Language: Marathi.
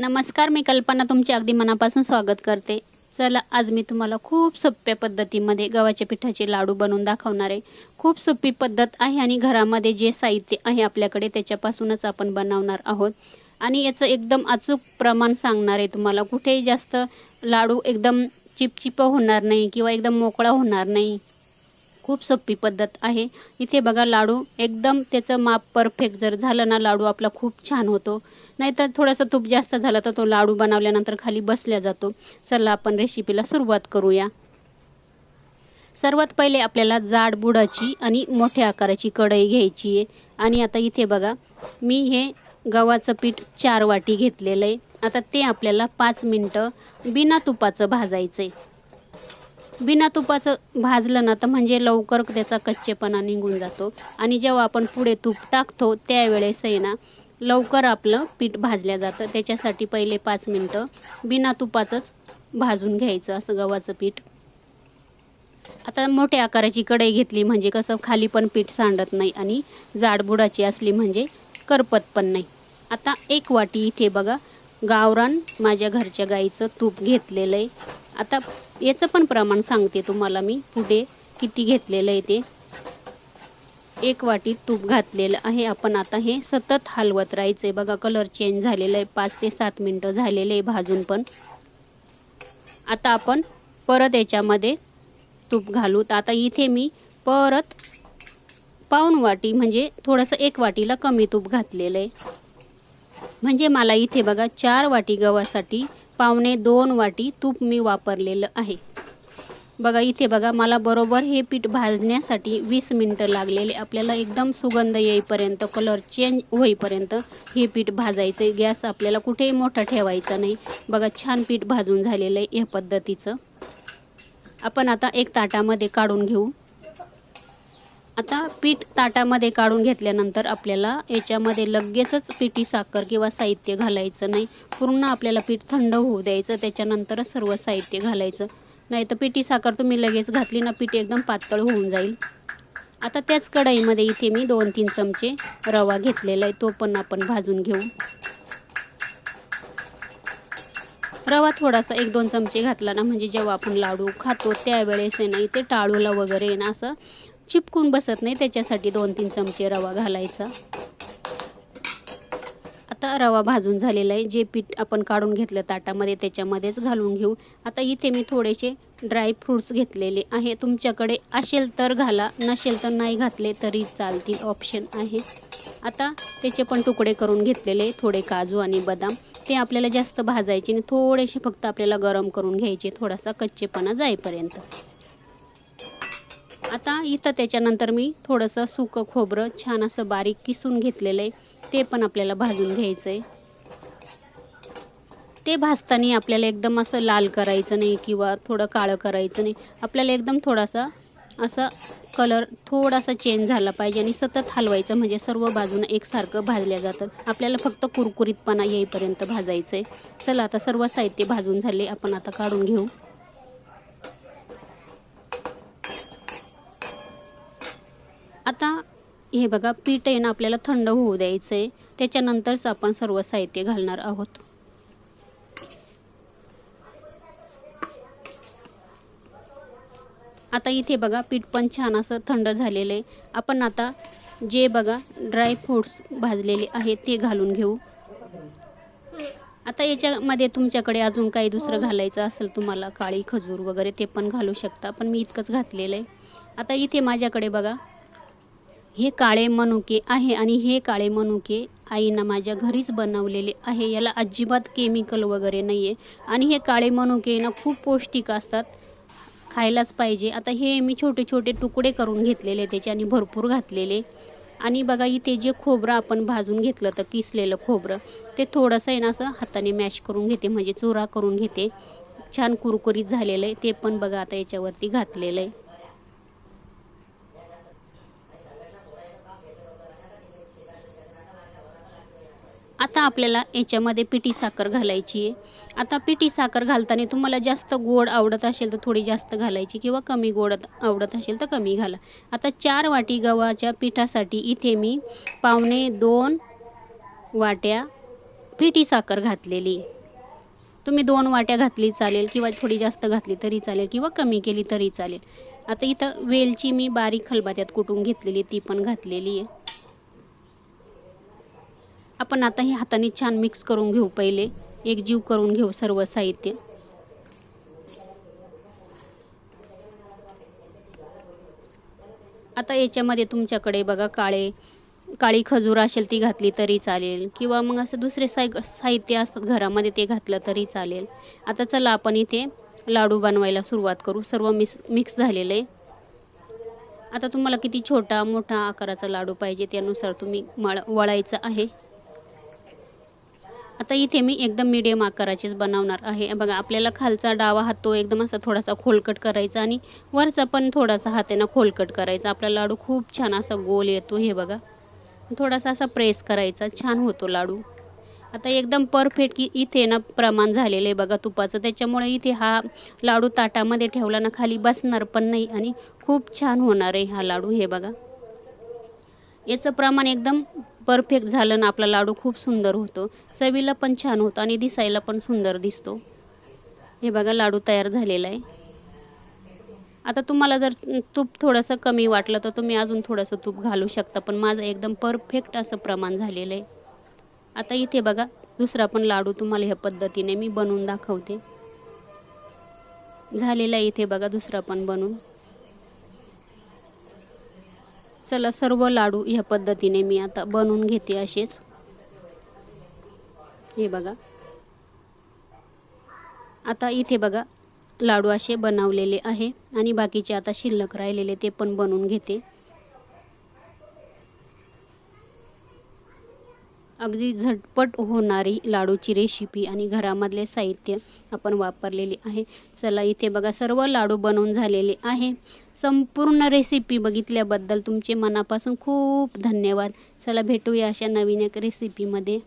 नमस्कार मी कल्पना तुमचे अगदी मनापासून स्वागत करते. चला आज मी तुम्हाला खूप सोप्या पद्धतीमध्ये गव्हाच्या पिठाचे लाडू बनवून दाखवणार आहे. खूप सोपी पद्धत आहे आणि घरामध्ये जे साहित्य आहे आपल्याकडे त्याच्यापासूनच आपण बनवणार आहोत. आणि याचं एकदम अचूक प्रमाण सांगणार आहे तुम्हाला. कुठेही जास्त लाडू एकदम चिपचिप होणार नाही किंवा एकदम मोकळा होणार नाही. खूप सोपी पद्धत आहे. इथे बघा लाडू एकदम त्याचं माप परफेक्ट जर झालं ना लाडू आपला खूप छान होतो. नाहीतर थोडासा तूप जास्त झाला तर तो लाडू बनवल्यानंतर खाली बसल्या जातो. चला आपण रेसिपीला सुरुवात करूया. सर्वात पहिले आपल्याला जाड बुडाची आणि मोठ्या आकाराची कढई घ्यायची आहे. आणि आता इथे बघा मी हे गव्हाचं पीठ चार वाटी घेतलेलं आहे. आता ते आपल्याला पाच मिनटं बिना तुपाचं भाजायचं आहे बिना तुपाचं भाजलं ना तर म्हणजे लवकर त्याचा कच्चेपणा निघून जातो. आणि जेव्हा आपण पुढे तूप टाकतो त्यावेळेस आहे ना लवकर आपलं पीठ भाजल्या जातं. त्याच्यासाठी पहिले पाच मिनटं बिना तुपाचंच भाजून घ्यायचं असं गव्हाचं पीठ. आता मोठ्या आकाराची कढई घेतली म्हणजे कसं खाली पण पीठ सांडत नाही आणि जाडबुडाची असली म्हणजे करपत पण नाही. आता एक वाटी इथे बघा गावरान माझ्या घरच्या गाईचं तूप घेतलेलं आहे. आता याचं पण प्रमाण सांगते तुम्हाला मी. पुढे किती घेतलेलं आहे ते. एक वाटी तूप घातलेलं आहे. आपण आता हे सतत हलवत राहायचं आहे बघा कलर चेंज झालेलं आहे. पाच ते सात मिनटं झालेले आहे भाजून पण. आता आपण परत याच्यामध्ये तूप घालू. तर आता इथे मी परत पाऊण वाटी म्हणजे थोडंसं एक वाटीला कमी तूप घातलेलं आहे. म्हणजे मला इथे बघा चार वाटी गव्हासाठी पावणे दोन वाटी तूप मी वापरलेलं आहे. बघा इथे बघा मला बरोबर हे पीठ भाजण्यासाठी वीस मिनटं लागलेले. आपल्याला एकदम सुगंध येईपर्यंत कलर चेंज होईपर्यंत हे पीठ भाजायचं आहे गॅस आपल्याला कुठेही मोठा ठेवायचा नाही. बघा छान पीठ भाजून झालेलं आहे या पद्धतीचं. आपण आता एक ताटामध्ये काढून घेऊ. आता पीठ ताटामध्ये काढून घेतल्यानंतर आपल्याला याच्यामध्ये लगेचच पिठी साखर किंवा साहित्य घालायचं नाही. पूर्ण आपल्याला पीठ थंड होऊ द्यायचं त्याच्यानंतरच सर्व साहित्य घालायचं. नाही तर पिठी साखर तुम्ही लगेच घातली ना पीठ एकदम पातळ होऊन जाईल. आता त्याच कढईमध्ये इथे मी दोन तीन चमचे रवा घेतलेला आहे तो पण आपण भाजून घेऊ. रवा थोडासा एक दोन चमचे घातला ना म्हणजे जेव्हा आपण लाडू खातो त्यावेळेस आहे ना इथे टाळूला वगैरे ना असं चिपकून बसत नाही त्याच्यासाठी दोन तीन चमचे रवा घालायचा. आता रवा भाजून झालेला आहे जे पीठ आपण काढून घेतलं ताटामध्ये त्याच्यामध्येच घालून घेऊ. आता इथे मी थोडेसे ड्राय फ्रूट्स घेतलेले आहे. तुमच्याकडे असेल तर घाला नसेल तर नाही घातले तरी चालतील ऑप्शन आहे. आता त्याचे पण तुकडे करून घेतलेले थोडे काजू आणि बदाम. ते आपल्याला जास्त भाजायचे आणि थोडेसे फक्त आपल्याला गरम करून घ्यायचे थोडासा कच्चेपणा जाईपर्यंत. आता इथं त्याच्यानंतर मी थोडंसं सुकं खोबरं छान असं बारीक किसून घेतलेलं आहे. ते पण आपल्याला भाजून घ्यायचं आहे ते भाजताना आपल्याला एकदम असं लाल करायचं नाही किंवा थोडं काळं करायचं नाही. आपल्याला एकदम थोडासा असा कलर थोडासा चेंज झाला पाहिजे आणि सतत हलवायचं म्हणजे सर्व बाजूनं एकसारखं भाजल्या जातात आपल्याला फक्त कुरकुरीतपणा येईपर्यंत भाजायचं आहे चला आता सर्व साहित्य भाजून झाले. आपण आता काढून घेऊ. आता हे बघा पीठ आहे ना आपल्याला थंड होऊ द्यायचं आहे त्याच्यानंतरच आपण सर्व साहित्य घालणार आहोत. आता इथे बघा पीठ पण छान असं थंड झालेलं आहे. आपण आता जे बघा ड्राय फ्रूट्स भाजलेले आहेत ते घालून घेऊ. आता याच्यामध्ये तुमच्याकडे अजून काही दुसरं घालायचं असेल तुम्हाला काळी खजूर वगैरे ते पण घालू शकता. पण मी इतकंच घातलेलं आहे. आता इथे माझ्याकडे बघा हे काळे मनुके आहे आणि हे काळे मनुके आईनं माझ्या घरीच बनवलेले आहे. याला अजिबात केमिकल वगैरे नाही आहे आणि हे काळे मनुके ना खूप पौष्टिक असतात. खायलाच पाहिजे. आता हे मी छोटे छोटे तुकडे करून घेतलेले त्याच्याने भरपूर घातलेले. आणि बघा इथे जे खोबरं आपण भाजून घेतलं तर किसलेलं खोबरं ते थोडंसं आहे ना असं हाताने मॅश करून घेते म्हणजे चुरा करून घेते. छान कुरकुरीत झालेलं आहे. ते पण बघा आता याच्यावरती घातलेलं आहे. आता आपल्याला याच्यामध्ये पिठी साखर घालायची आहे. आता पिठी साखर घालताना तुम्हाला जास्त गोड आवडत असेल तर थोडी जास्त घालायची किंवा कमी गोड आवडत असेल तर कमी घाला. आता चार वाटी गव्हाच्या पिठासाठी इथे मी पावणे दोन वाट्या पिठी साखर घातलेली. तुम्ही दोन वाट्या घातली चालेल किंवा थोडी जास्त घातली तरी चालेल किंवा कमी केली तरी चालेल. आता इथं वेलची मी बारीक खलबात्यात कुटून घेतलेली ती पण घातलेली आहे. आपण आता हे हाताने छान मिक्स करून घेऊ पहिले. एक जीव करून घेऊ सर्व साहित्य. आता याच्यामध्ये तुमच्याकडे बघा काळे काळी खजूर असेल ती घातली तरी चालेल. किंवा मग असं दुसरे साय साहित्य असतात घरामध्ये ते घातलं तरी चालेल. आता चला आपण इथे लाडू बनवायला सुरुवात करू. सर्व मिस मिक्स झालेलं. आहे आता तुम्हाला किती छोटा मोठा आकाराचा लाडू पाहिजे त्यानुसार तुम्ही मळ वळायचं आहे. आता इथे मी एकदम मीडियम आकाराचेच बनवणार आहे. बघा आपल्याला खालचा डावा हात तो एकदम असा थोडासा खोलकट करायचा आणि वरचा पण थोडासा हात ना खोलकट करायचा. आपला लाडू खूप छान असा गोल येतो हे बघा. थोडासा असा प्रेस करायचा छान होतो लाडू. आता एकदम परफेक्ट की इथे ना प्रमाण झालेलं आहे बघा तुपाचं. त्याच्यामुळे इथे हा लाडू ताटामध्ये ठेवला ना खाली बसणार पण नाही आणि खूप छान होणार आहे हा लाडू हे बघा. याचं प्रमाण एकदम परफेक्ट झालं ना आपला लाडू खूप सुंदर होतो. चवीला पण छान होतो आणि दिसायला पण सुंदर दिसतो. हे बघा लाडू तयार झालेला आहे. आता तुम्हाला जर तूप थोडंसं कमी वाटलं तर तुम्ही अजून थोडंसं तूप घालू शकता पण माझं एकदम परफेक्ट असं प्रमाण झालेलं आहे. आता इथे बघा दुसरा पण लाडू तुम्हाला ह्या पद्धतीने मी बनवून दाखवते. झालेला आहे इथे बघा दुसरा पण बनवून. चला सर्व लाडू ह्या पद्धतीने मी आता बनवून घेते असेच. हे बघा. आता इथे बघा लाडू असे बनवलेले आहे आणि बाकीचे आता शिल्लक राहिलेले ते पण बनवून घेते. अगदी झटपट होणारी लाडूची रेसिपी आणि घरामधले साहित्य आपण वापरलेले आहे. चला इथे बघा सर्व लाडू बनवून झालेले आहे. संपूर्ण रेसिपी बघितल्याबद्दल तुमचे मनापासून खूप धन्यवाद. चला भेटूया अशा नवीन एक रेसिपीमध्ये